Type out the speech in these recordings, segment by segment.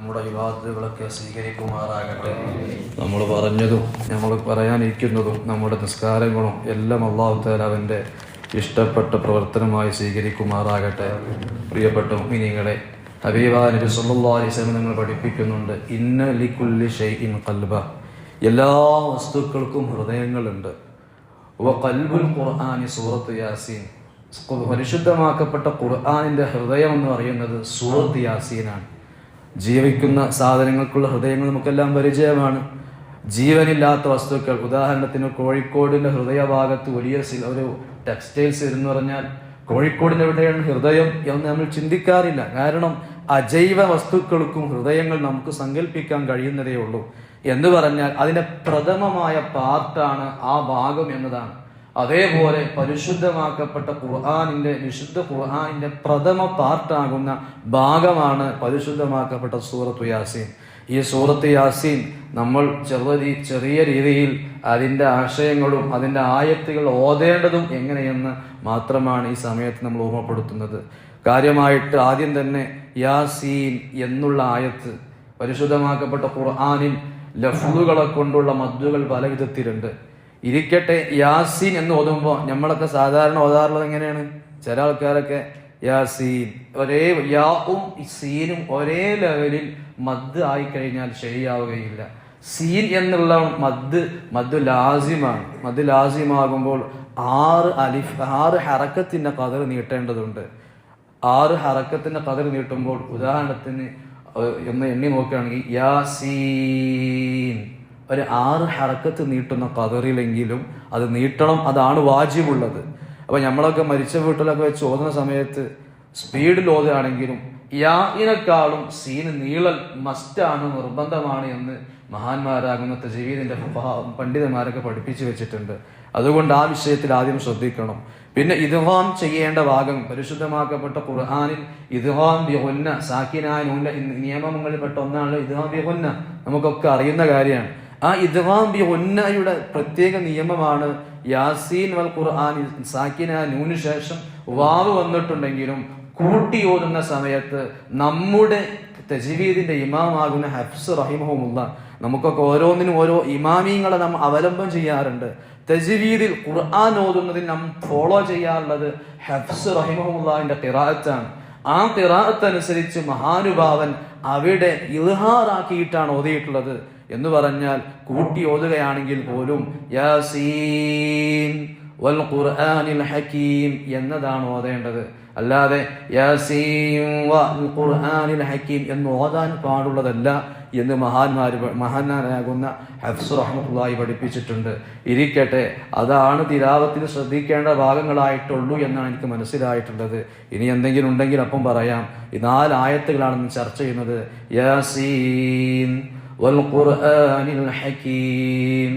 നമ്മുടെ വിവാദങ്ങളൊക്കെ സ്വീകരിക്കുമാറാകട്ടെ. നമ്മൾ പറഞ്ഞതും നമ്മൾ പറയാനിരിക്കുന്നതും നമ്മുടെ നിസ്കാരങ്ങളും എല്ലാം അള്ളാഹു താലാവിന്റെ ഇഷ്ടപ്പെട്ട പ്രവർത്തനമായി സ്വീകരിക്കുമാറാകട്ടെ. പ്രിയപ്പെട്ട മിനിങ്ങളെ ഹബീബാ നബി നിങ്ങൾ പഠിപ്പിക്കുന്നുണ്ട്. ഇന്ന ലിക്കുല്ലി ഷൈഇൻ കൽബ എല്ലാ വസ്തുക്കൾക്കും ഹൃദയങ്ങളുണ്ട്. കൽബുൽ ഖുർആനി സൂറത്ത് യാസീൻ. പരിശുദ്ധമാക്കപ്പെട്ട ഖുർആാനിന്റെ ഹൃദയം എന്ന് പറയുന്നത് സൂറത്ത് യാസീനാണ്. ജീവിക്കുന്ന സാധനങ്ങൾക്കുള്ള ഹൃദയങ്ങൾ നമുക്കെല്ലാം പരിചയമാണ്. ജീവനില്ലാത്ത വസ്തുക്കൾ. ഉദാഹരണത്തിന് കോഴിക്കോടിന്റെ ഹൃദയഭാഗത്ത് വലിയ ഒരു ടെക്സ്റ്റൈൽസ് എന്ന് പറഞ്ഞാൽ കോഴിക്കോടിന്റെ എവിടെയാണ് ഹൃദയം എന്ന് നമ്മൾ ചിന്തിക്കാറില്ല. കാരണം അജൈവ വസ്തുക്കൾക്കും ഹൃദയങ്ങൾ നമുക്ക് സങ്കല്പിക്കാൻ കഴിയുന്നതേ ഉള്ളൂ. എന്ന് പറഞ്ഞാൽ അതിന്റെ പ്രഥമമായ പാർട്ടാണ് ആ ഭാഗം എന്നതാണ്. അതേപോലെ പരിശുദ്ധമാക്കപ്പെട്ട ഖുർആാനിന്റെ വിശുദ്ധ ഖുർആാനിന്റെ പ്രഥമ പാർട്ടാകുന്ന ഭാഗമാണ് പരിശുദ്ധമാക്കപ്പെട്ട സൂറത്ത് യാസീൻ. ഈ സൂറത്ത് യാസീൻ നമ്മൾ ചെറുതി ചെറിയ രീതിയിൽ അതിന്റെ ആശയങ്ങളും അതിന്റെ ആയത്തുകൾ ഓതേണ്ടതും എങ്ങനെയെന്ന് മാത്രമാണ് ഈ സമയത്ത് നമ്മൾ ഓർമ്മപ്പെടുത്തുന്നത്. കാര്യമായിട്ട് ആദ്യം തന്നെ യാസീൻ എന്നുള്ള ആയത്ത് പരിശുദ്ധമാക്കപ്പെട്ട ഖുർആാനിൽ ലഫ്ലുകളെ കൊണ്ടുള്ള മദ്ദുകൾ പല വിധത്തിലുണ്ട് ഇരിക്കട്ടെ യാസീൻ എന്ന് ഓതുമ്പോൾ നമ്മളൊക്കെ സാധാരണ ഓതാറുള്ളത് എങ്ങനെയാണ്? ചില ആൾക്കാരൊക്കെ യാസീൻ ഒരേ യാവും സീനും ഒരേ ലെവലിൽ മദ് ആയി കഴിഞ്ഞാൽ ശരിയാവുകയില്ല. സീൻ എന്നുള്ള മദ് മദ് ലാസിമാണ്. മദ് ലാസിമാകുമ്പോൾ ആറ് അലിഫ് ആറ് ഹറക്കത്തിന്റെ കതർ നീട്ടേണ്ടതുണ്ട്. ആറ് ഹറക്കത്തിന്റെ കതർ നീട്ടുമ്പോൾ ഉദാഹരണത്തിന് ഒന്ന് എണ്ണി നോക്കുകയാണെങ്കിൽ യാസീൻ. ഒരു ആറ് ഹറക്കത്ത് നീട്ടുന്ന കതറിലെങ്കിലും അത് നീട്ടണം അതാണ് വാജിബുള്ളത്. അപ്പൊ നമ്മളൊക്കെ മരിച്ച വീട്ടിലൊക്കെ വെച്ച് ഓതുന്ന സമയത്ത് സ്പീഡിൽ ഓതുകയാണെങ്കിലും യാഇനെക്കാളും സീന് നീളൽ മസ്റ്റാണ് നിർബന്ധമാണ് എന്ന് മഹാന്മാരാകുന്ന തജീവിദിന്റെ പണ്ഡിതന്മാരൊക്കെ പഠിപ്പിച്ചു വെച്ചിട്ടുണ്ട്. അതുകൊണ്ട് ആ വിഷയത്തിൽ ആദ്യം ശ്രദ്ധിക്കണം. പിന്നെ ഇദ്ഹാം ചെയ്യേണ്ട ഭാഗം പരിശുദ്ധമാക്കപ്പെട്ട ഖുർഹാനിൽ ഇദ്ഹാം ബിഹുന്ന സാക്കിനായ നിയമങ്ങളിൽപ്പെട്ട ഒന്നാണ് ഇദ്ഹാം ബിഹുന്ന നമുക്കൊക്കെ അറിയുന്ന കാര്യമാണ്. ആ ഇദ്ഹാം ബിഹുന്നയുടെ പ്രത്യേക നിയമമാണ് യാസീൻ വൽ ഖുർആൻ. സാക്കിന നൂന് ശേഷം വാവ് വന്നിട്ടുണ്ടെങ്കിലും കൂട്ടി ഓതുന്ന സമയത്ത് നമ്മുടെ തജ്വീദിന്റെ ഇമാമാകുന്ന ഹഫ്സ് റഹിമഹുമുള്ള നമുക്കൊക്കെ ഓരോന്നിനും ഓരോ ഇമാമീങ്ങളെ നാം അവലംബം ചെയ്യാറുണ്ട്. തജ്വീദിൽ ഖുർആൻ ഓതുന്നതിൽ നാം ഫോളോ ചെയ്യാറുള്ളത് ഹഫ്സ് റഹിമഹുല്ലാഹിന്റെ ഖിറാഅത്താണ്. ആ തിറാത്തനുസരിച്ച് മഹാനുഭാവൻ അവിടെ ഇൽഹാറാക്കിയിട്ടാണ് ഓതിയിട്ടുള്ളത്. എന്ന് പറഞ്ഞാൽ കൂട്ടി ഓതുകയാണെങ്കിൽ പോലും യാസീൻ വൽ ഖുർആനിൽ ഹക്കീം എന്നതാണ് ഓതേണ്ടത്. അല്ലാതെ യാസീൻ വൽ ഖുർആനിൽ ഹക്കീം എന്ന് ഓതാൻ പാടുള്ളതല്ല. എന്ന് മഹാന്മാർ മഹാന്മാരാകുന്ന ഹഫ്സ് റഹ്മത്തുള്ളാഹി പഠിപ്പിച്ചിട്ടുണ്ട് ഇരിക്കട്ടെ അതാണ് തിരാവത്തിന് ശ്രദ്ധിക്കേണ്ട ഭാഗങ്ങളായിട്ടുള്ളൂ എന്നാണ് എനിക്ക് മനസ്സിലായിട്ടുള്ളത് ഇനി എന്തെങ്കിലും ഉണ്ടെങ്കിൽ അപ്പം പറയാം ഈ നാല് ആയത്തുകളാണെന്ന് ചർച്ച ചെയ്യുന്നത് യാസീൻ والقرآن الحكيم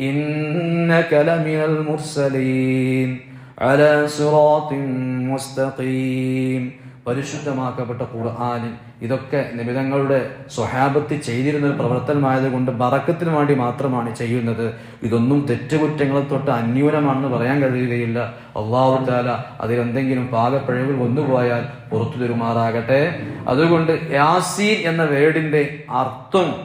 إنك لمن المرسلين على صراط مستقيم പരിശുദ്ധമാക്കപ്പെട്ട ഖുർആാനിൽ ഇതൊക്കെ നിമിതങ്ങളുടെ സ്വഹാബത്ത് ചെയ്തിരുന്ന ഒരു പ്രവർത്തനമായത് കൊണ്ട് ബറക്കത്തിന് വേണ്ടി മാത്രമാണ് ചെയ്യുന്നത്. ഇതൊന്നും തെറ്റുകുറ്റങ്ങളെ തൊട്ട് അന്യൂനമാണെന്ന് പറയാൻ കഴിയുകയില്ല. അള്ളാഹു താല അതിലെന്തെങ്കിലും പാകപ്പിഴവുകൾ വന്നുപോയാൽ പുറത്തു തരുമാറാകട്ടെ. അതുകൊണ്ട് യാസീൻ എന്ന വേർഡിന്റെ അർത്ഥം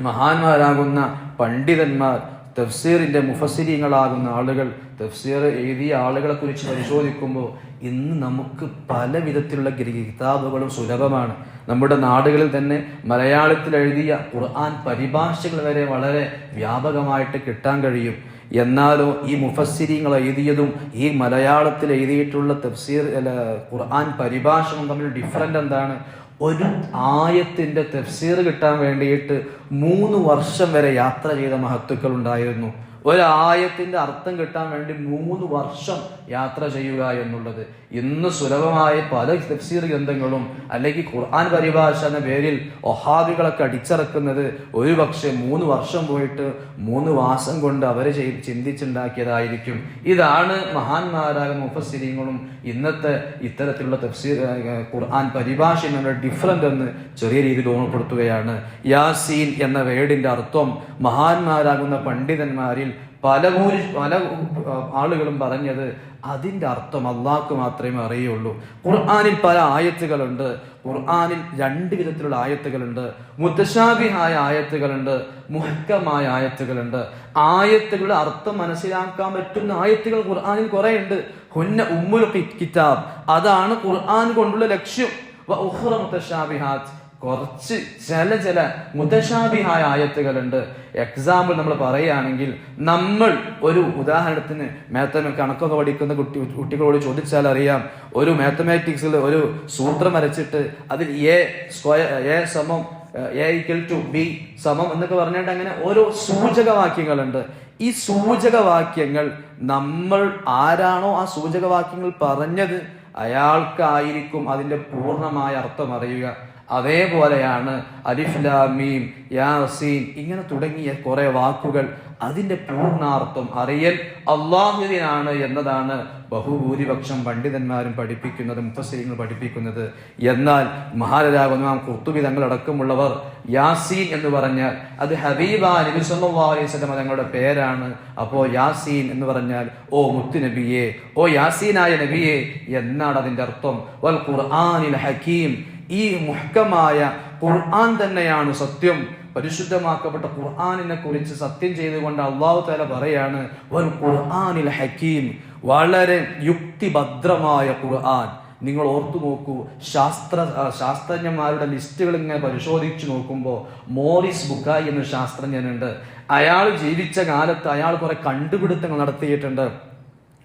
മഹാന്മാരാകുന്ന പണ്ഡിതന്മാർ തഫ്സീറിന്റെ മുഫസിരിങ്ങളാകുന്ന ആളുകൾ തഫ്സീർ എഴുതിയ ആളുകളെ കുറിച്ച് പരിശോധിക്കുമ്പോൾ ഇന്ന് നമുക്ക് പല വിധത്തിലുള്ള കിതാബുകളും സുലഭമാണ്. നമ്മുടെ നാടുകളിൽ തന്നെ മലയാളത്തിൽ എഴുതിയ ഖുർആൻ പരിഭാഷകൾ വരെ വളരെ വ്യാപകമായിട്ട് കിട്ടാൻ കഴിയും. എന്നാലോ ഈ മുഫസ്സിരിങ്ങൾ എഴുതിയതും ഈ മലയാളത്തിൽ എഴുതിയിട്ടുള്ള തഫ്സീർ അല്ല, ഖുർആൻ പരിഭാഷകളും തമ്മിൽ ഡിഫറന്റ് എന്താണ്? ഒരു ആയത്തിന്റെ തെഫ്സീർ കിട്ടാൻ വേണ്ടിയിട്ട് മൂന്ന് വർഷം വരെ യാത്ര ചെയ്ത മഹത്തുക്കൾ ഉണ്ടായിരുന്നു. ഒരായത്തിന്റെ അർത്ഥം കിട്ടാൻ വേണ്ടി മൂന്ന് വർഷം യാത്ര ചെയ്യുക എന്നുള്ളത്. ഇന്ന് സുലഭമായ പല തഫ്സീർ ഗ്രന്ഥങ്ങളും അല്ലെങ്കിൽ ഖുർആൻ പരിഭാഷ എന്ന പേരിൽ ഒഹാബികളൊക്കെ അടിച്ചിറക്കുന്നത് ഒരു പക്ഷേ മൂന്ന് വർഷം പോയിട്ട് മൂന്ന് മാസം കൊണ്ട് അവരെ ചിന്തിച്ചുണ്ടാക്കിയതായിരിക്കും. ഇതാണ് മഹാന്മാരായ മുഫസ്സിരിങ്ങളും ഇന്നത്തെ ഇത്തരത്തിലുള്ള തഫ്സീർ ഖുർആൻ പരിഭാഷ എന്നുള്ള ഡിഫറന്റ് എന്ന് ചെറിയ രീതിയിൽ ഓർമ്മപ്പെടുത്തുകയാണ്. യാസീൻ എന്ന വേർഡിന്റെ അർത്ഥം മഹാന്മാരാകുന്ന പണ്ഡിതന്മാരിൽ പല ഭൂരി പല ആളുകളും പറഞ്ഞത് അതിന്റെ അർത്ഥം അള്ളാഹ്ക്ക് മാത്രമേ അറിയുള്ളൂ. ഖുർആാനിൽ പല ആയത്തുകളുണ്ട്. ഖുർആാനിൽ രണ്ട് വിധത്തിലുള്ള ആയത്തുകളുണ്ട്. മുത്തശാബിഹായ ആയത്തുകളുണ്ട്. മുഹക്കമായ ആയത്തുകളുണ്ട്. ആയത്തുകളുടെ അർത്ഥം മനസ്സിലാക്കാൻ പറ്റുന്ന ആയത്തുകൾ ഖുർആാനിൽ കുറെ ഉണ്ട് ഹുന്ന ഉമ്മുൽ കിതാബ്. അതാണ് ഖുർആൻ കൊണ്ടുള്ള ലക്ഷ്യം. മുത്തശാബിഹാത്ത് കുറച്ച് ചില ചില മുതശാബിഹായ ആയത്തുകളുണ്ട്. എക്സാമ്പിൾ നമ്മൾ പറയുകയാണെങ്കിൽ നമ്മൾ ഒരു ഉദാഹരണത്തിന് മാത്തമ കണക്കൊക്കെ പഠിക്കുന്ന കുട്ടി കുട്ടികളോട് ചോദിച്ചാൽ അറിയാം ഒരു മാത്തമാറ്റിക്സിൽ ഒരു സൂത്രം വരച്ചിട്ട് അതിൽ എ സ്ക്വയർ എ സമം എ ടു ബി സമം എന്നൊക്കെ പറഞ്ഞിട്ട് അങ്ങനെ ഓരോ സൂചകവാക്യങ്ങളുണ്ട്. ഈ സൂചകവാക്യങ്ങൾ നമ്മൾ ആരാണോ ആ സൂചകവാക്യങ്ങൾ പറഞ്ഞത് അയാൾക്കായിരിക്കും അതിന്റെ പൂർണമായ അർത്ഥം അറിയുക. അതേപോലെയാണ് അലിഫ്ലാമീം യാസീൻ ഇങ്ങനെ തുടങ്ങിയ കുറെ വാക്കുകൾ അതിന്റെ പൂർണാർത്ഥം അറിയൽ അള്ളാഹുവിനാണ് എന്നതാണ് ബഹുഭൂരിപക്ഷം പണ്ഡിതന്മാരും പഠിപ്പിക്കുന്നത് മുഫസീങ്ങൾ പഠിപ്പിക്കുന്നത്. എന്നാൽ മഹാരാജാവ് കുർത്തുബി തങ്ങളടക്കമുള്ളവർ യാസീൻ എന്ന് പറഞ്ഞാൽ അത് ഹബീബ നബി സല്ലല്ലാഹു അലൈഹി തങ്ങളുടെ പേരാണ്. അപ്പോൾ യാസീൻ എന്ന് പറഞ്ഞാൽ ഓ മുത്തു നബിയെ ഓ യാസീനായ നബിയെ എന്നാണ് അതിന്റെ അർത്ഥം. വൽ ഖുർആനിൽ ഹക്കീം ഈ മുഹ്കമായ ഖുർആൻ തന്നെയാണ് സത്യം. പരിശുദ്ധമാക്കപ്പെട്ട ഖുർആാനിനെ കുറിച്ച് സത്യം ചെയ്തുകൊണ്ട് അള്ളാഹു താല പറയാണ് ഒരു ഖുർആാനിൽ ഹക്കീം വളരെ യുക്തിഭദ്രമായ ഖുർആൻ. നിങ്ങൾ ഓർത്തു നോക്കൂ ശാസ്ത്ര ശാസ്ത്രജ്ഞന്മാരുടെ ലിസ്റ്റുകൾ ഇങ്ങനെ പരിശോധിച്ചു നോക്കുമ്പോൾ മോറിസ് ബുക്കായി എന്ന ശാസ്ത്രജ്ഞനുണ്ട്. അയാൾ ജീവിച്ച കാലത്ത് അയാൾ കുറെ കണ്ടുപിടുത്തങ്ങൾ നടത്തിയിട്ടുണ്ട്.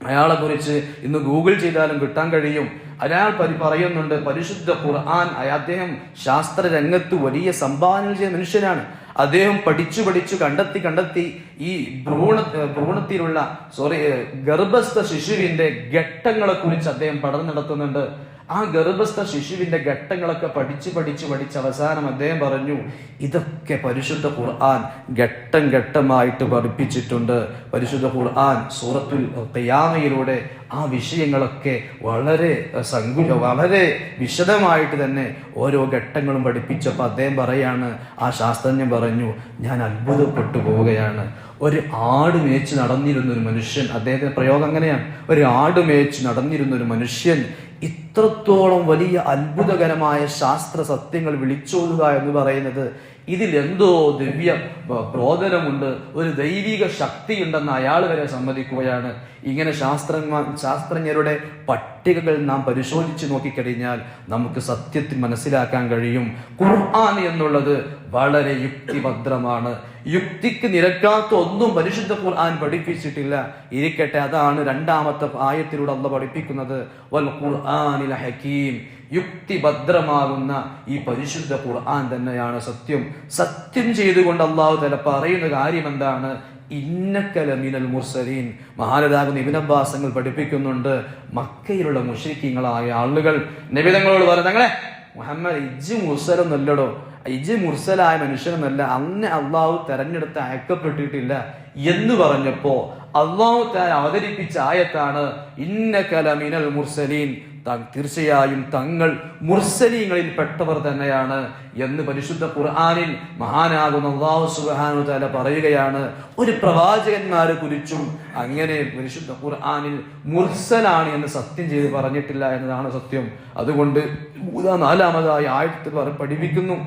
അയാളെ കുറിച്ച് ഇന്ന് ഗൂഗിൾ ചെയ്താലും കിട്ടാൻ കഴിയും. അയാൾ പരി പറയുന്നുണ്ട് പരിശുദ്ധ ഖുർആൻ അദ്ദേഹം ശാസ്ത്ര രംഗത്ത് വലിയ സംഭാവനകൾ ചെയ്ത മനുഷ്യനാണ്. അദ്ദേഹം പഠിച്ചു പഠിച്ചു കണ്ടെത്തി കണ്ടെത്തി ഈ ഭ്രൂണ ഭ്രൂണത്തിലുള്ള സോറി ഗർഭസ്ഥ ശിശുവിന്റെ ഘട്ടങ്ങളെ കുറിച്ച് അദ്ദേഹം പഠനം നടത്തുന്നുണ്ട്. ആ ഗർഭസ്ഥ ശിശുവിന്റെ ഘട്ടങ്ങളൊക്കെ പഠിച്ച് പഠിച്ച് പഠിച്ച് അവസാനം അദ്ദേഹം പറഞ്ഞു ഇതൊക്കെ പരിശുദ്ധ ഖുർആൻ ഘട്ടം ഘട്ടമായിട്ട് പഠിപ്പിച്ചിട്ടുണ്ട്. പരിശുദ്ധ ഖുർആൻ സൂറത്തുൽ തയ്യാമയിലൂടെ ആ വിഷയങ്ങളൊക്കെ വളരെ സങ്കു വളരെ വിശദമായിട്ട് തന്നെ ഓരോ ഘട്ടങ്ങളും പഠിപ്പിച്ചപ്പോൾ അദ്ദേഹം പറയാണ് ആ ശാസ്ത്രജ്ഞൻ പറഞ്ഞു ഞാൻ അത്ഭുതപ്പെട്ടു പോവുകയാണ്. ഒരു ആട് മേച്ച് നടന്നിരുന്ന ഒരു മനുഷ്യൻ അദ്ദേഹത്തിന്റെ പ്രയോഗം അങ്ങനെയാണ് ഒരു ആട് മേച്ച് നടന്നിരുന്ന ഒരു മനുഷ്യൻ ഇത്രത്തോളം വലിയ അത്ഭുതകരമായ ശാസ്ത്ര സത്യങ്ങൾ വിളിച്ചോതുക എന്ന് പറയുന്നത് ഇതിൽ എന്തോ ദിവ്യ പ്രോദനമുണ്ട് ഒരു ദൈവിക ശക്തിയുണ്ടെന്ന് അയാൾ വരെ സമ്മതിക്കുകയാണ്. ഇങ്ങനെ ശാസ്ത്രജ്ഞ ശാസ്ത്രജ്ഞരുടെ പട്ടികകൾ നാം പരിശോധിച്ച് നോക്കിക്കഴിഞ്ഞാൽ നമുക്ക് സത്യത്തിൽ മനസ്സിലാക്കാൻ കഴിയും. ഖുർആൻ എന്നുള്ളത് വളരെ യുക്തിഭദ്രമാണ്. യുക്തിക്ക് നിരക്കാത്ത ഒന്നും പരിശുദ്ധ ഖുർആൻ പഠിപ്പിച്ചിട്ടില്ല. ഇരിക്കട്ടെ അതാണ് രണ്ടാമത്തെ ആയത്തിലൂടെ അല്ല പഠിപ്പിക്കുന്നത്. വൽ ഖുർആനിൽ ഹക്കീം. യുക്തിഭദ്രമാകുന്ന ഈ പരിശുദ്ധ ഖുർആൻ തന്നെയാണ് സത്യം. സത്യം ചെയ്തുകൊണ്ട് അള്ളാഹു തല പറയുന്ന കാര്യം എന്താണ് ഇന്നക്കലമിനൽ മുർസലീൻ. മഹാനരാകുന്ന ഇബിൻ പഠിപ്പിക്കുന്നുണ്ട് മക്കയിലുള്ള മുഷരിക്കങ്ങളായ ആളുകൾ. നിബിതങ്ങളോട് പറഞ്ഞു മുഹമ്മദ് ഇജ് മുർസലൊന്നല്ലടോ. ഇജ് മുർസലായ മനുഷ്യനൊന്നല്ല. അന്ന് അള്ളാഹു തെരഞ്ഞെടുത്ത് അയക്കപ്പെട്ടിട്ടില്ല. എന്ന് പറഞ്ഞപ്പോ അള്ളാഹു താൻ അവതരിപ്പിച്ച ആയത്താണ് ഇന്നക്കലമിനൽ മുർസലീൻ. തീർച്ചയായും തങ്ങൾ മുർസലീങ്ങളിൽ പെട്ടവർ തന്നെയാണ് എന്ന് പരിശുദ്ധ ഖുർആാനിൽ മഹാനാകുന്ന അള്ളാഹു സുബ്ഹാനഹു തആല പറയുകയാണ്. ഒരു പ്രവാചകന്മാരെ കുറിച്ചും അങ്ങനെ പരിശുദ്ധ ഖുർആാനിൽ മുർസലാണ് എന്ന് സത്യം ചെയ്ത് പറഞ്ഞിട്ടില്ല എന്നതാണ് സത്യം. അതുകൊണ്ട് മൂന്നാം നാലാമതായി ആഴ്ത്തു പഠിപ്പിക്കുന്നു.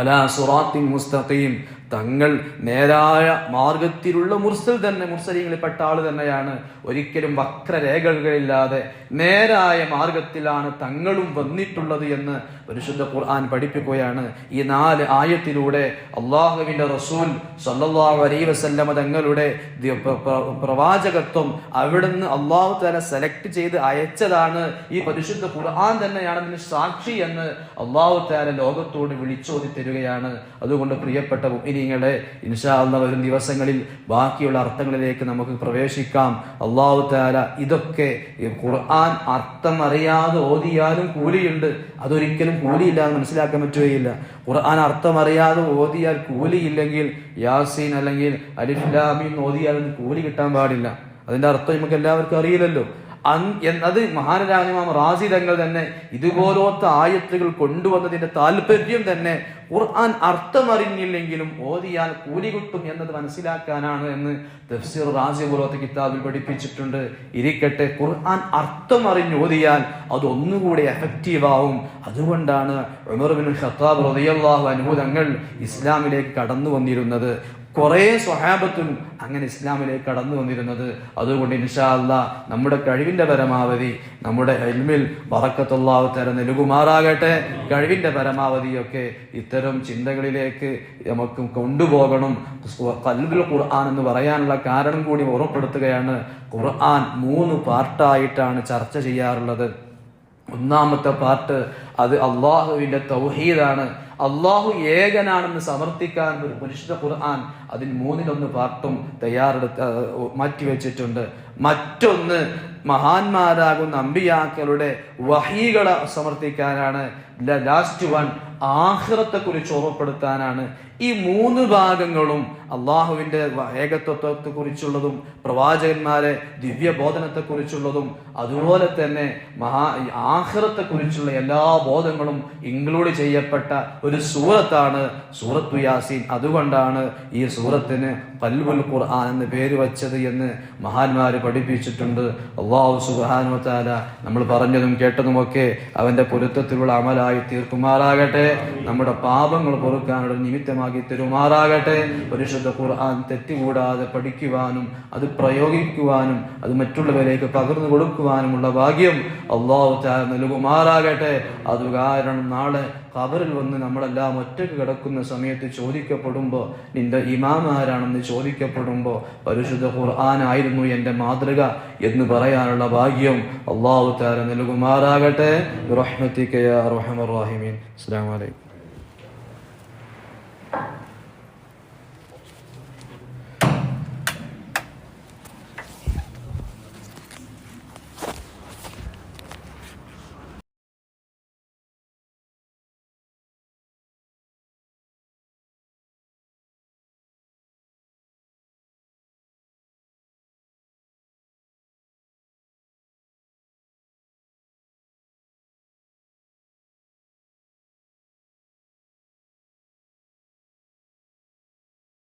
അലാ സുറാത്തിൻ മുസ്തഖീം. തങ്ങൾ നേരായ മാർഗത്തിലുള്ള മുർസൽ തന്നെ മുർസലിങ്ങളിൽപ്പെട്ട ആൾ തന്നെയാണ് ഒരിക്കലും വക്രരേഖകളില്ലാതെ നേരായ മാർഗത്തിലാണ് തങ്ങളും വന്നിട്ടുള്ളത് എന്ന് പരിശുദ്ധ ഖുർആൻ പഠിപ്പിക്കുകയാണ്. ഈ നാല് ആയത്തിലൂടെ അള്ളാഹുവിന്റെ റസൂൽ സല്ലല്ലാഹു അലൈ വസല്ലമ തങ്ങളുടെ പ്രവാചകത്വം അവിടുന്ന് അള്ളാഹു തല സെലക്ട് ചെയ്ത് അയച്ചതാണ്. ഈ പരിശുദ്ധ ഖുർആൻ തന്നെയാണ് അതിന് സാക്ഷി എന്ന് അള്ളാഹു താല ലോകത്തോട് വിളിച്ചോതി തരികയാണ് അതുകൊണ്ട് പ്രിയപ്പെട്ട മുഅ്മിനീങ്ങളെ ഇൻഷാ അള്ളാഹ് വരും ദിവസങ്ങളിൽ ബാക്കിയുള്ള അർത്ഥങ്ങളിലേക്ക് നമുക്ക് പ്രവേശിക്കാം. അള്ളാഹു താല ഇതൊക്കെ ഖുർആൻ അർത്ഥം അറിയാതെ ഓതിയാലും കൂലിയുണ്ട്. അതൊരിക്കലും കൂലിയില്ല എന്ന് മനസ്സിലാക്കാൻ പറ്റുകയില്ല. ഖുർആൻ അർത്ഥം അറിയാതെ ഓതിയാൽ കൂലിയില്ലെങ്കിൽ യാസീൻ അല്ലെങ്കിൽ അലിഫ്ലാമി അതിന് കൂലി കിട്ടാൻ പാടില്ല. അതിന്റെ അർത്ഥം നമുക്ക് എല്ലാവർക്കും അറിയില്ലല്ലോ. എന്നത് മഹാനരാജമാം റാസി തങ്ങൾ തന്നെ ഇതുപോലത്തെ ആയത്തുകൾ കൊണ്ടുവന്നതിന്റെ താല്പര്യം തന്നെ ഖുർആൻ അർത്ഥമറിഞ്ഞില്ലെങ്കിലും ഓതിയാൽ കൂലി കിട്ടും എന്നത് മനസ്സിലാക്കാനാണ് എന്ന് തഫ്സീർ റാസി പോലത്തെ കിതാബിൽ പഠിപ്പിച്ചിട്ടുണ്ട്. ഇരിക്കട്ടെ ഖുർആൻ അർത്ഥം അറിഞ്ഞ് ഓതിയാൽ അത് ഒന്നുകൂടി എഫക്റ്റീവ് ആവും. അതുകൊണ്ടാണ് ഉമർ ബിൻ ഖത്താബ് റളിയല്ലാഹു അനുഭൂതങ്ങൾ തങ്ങൾ ഇസ്ലാമിലേക്ക് കടന്നു വന്നിരുന്നത് കുറേ സ്വഹാബത്തും അങ്ങനെ ഇസ്ലാമിലേക്ക് കടന്നു വന്നിരുന്നത്. അതുകൊണ്ട് ഇൻഷാ അല്ല നമ്മുടെ കഴിവിന്റെ പരമാവധി നമ്മുടെ എൽമിൽ വറക്കത്തുള്ളാവ് തര നൽകുമാറാകട്ടെ. കഴിവിന്റെ പരമാവധിയൊക്കെ ഇത്തരം ചിന്തകളിലേക്ക് നമുക്ക് കൊണ്ടുപോകണം. കൽബിൽ ഖുർആൻ എന്ന് പറയാനുള്ള കാരണം കൂടി ഓർമ്മപ്പെടുത്തുകയാണ് ഖുർആൻ മൂന്ന് പാർട്ടായിട്ടാണ് ചർച്ച ചെയ്യാറുള്ളത്. ഒന്നാമത്തെ പാർട്ട് അത് അള്ളാഹുവിന്റെ തൗഹീദാണ്. അള്ളാഹു ഏകനാണെന്ന് സമർത്ഥിക്കാൻ ഒരു പുരുഷ ഖുർആൻ അതിൽ മൂന്നിലൊന്ന് പാർട്ടും തയ്യാറെടുക്ക മാറ്റിവെച്ചിട്ടുണ്ട് മറ്റൊന്ന് മഹാന്മാരാകുന്ന അമ്പിയാക്കളുടെ വഹികളെ സമർത്ഥിക്കാനാണ്. ലാസ്റ്റ് വൺ ആഹ്റത്തെ കുറിച്ച് ഓർമ്മപ്പെടുത്താനാണ് ഈ മൂന്ന് ഭാഗങ്ങളും അള്ളാഹുവിന്റെ ഏകത്വത്തെ കുറിച്ചുള്ളതും പ്രവാചകന്മാരെ ദിവ്യബോധനത്തെ കുറിച്ചുള്ളതും അതുപോലെ തന്നെ മഹാ ആഹ്റത്തെ കുറിച്ചുള്ള എല്ലാ ബോധങ്ങളും ഇൻക്ലൂഡ് ചെയ്യപ്പെട്ട ഒരു സൂറത്താണ് സൂറത്തു യാസീൻ. അതുകൊണ്ടാണ് ഈ സൂറത്തിന് പൽബുൽ ഖുർആൻ എന്ന് പേര് വച്ചത് എന്ന് മഹാന്മാര് പഠിപ്പിച്ചിട്ടുണ്ട്. അള്ളാഹു സുബാനു താല നമ്മൾ പറഞ്ഞതും കേട്ടതുമൊക്കെ അവന്റെ പൊരുത്തത്തിലുള്ള അമലായി തീർക്കുമാറാകട്ടെ. നമ്മുടെ പാപങ്ങൾ പൊറുക്കാനുള്ള നിമിത്തമാക്കി തരുമാറാകട്ടെ. പരിശുദ്ധ ഖുർആൻ തെറ്റുകൂടാതെ പഠിക്കുവാനും അത് പ്രയോഗിക്കുവാനും അത് മറ്റുള്ളവരിലേക്ക് പകർന്നു കൊടുക്കുവാനുമുള്ള ഭാഗ്യം അള്ളാഹു താല നൽകുമാറാകട്ടെ. അത് കാരണം നാളെ ഖബറിൽ വന്ന് നമ്മളെല്ലാം ഒറ്റയ്ക്ക് കിടക്കുന്ന സമയത്ത് ചോദിക്കപ്പെടുമ്പോൾ നിന്റെ ഇമാമാരാണെന്ന് ചോദിക്കപ്പെടുമ്പോൾ പരിശുദ്ധ ഖുർആനായിരുന്നു എന്റെ മാതൃക എന്ന് പറയാനുള്ള ഭാഗ്യം അള്ളാഹു താര നൽകുമാറാകട്ടെ. റഹ്മത്തിക്കയ റഹ്മർ റാഹിമീൻ. അസ്സാം വലൈക്കും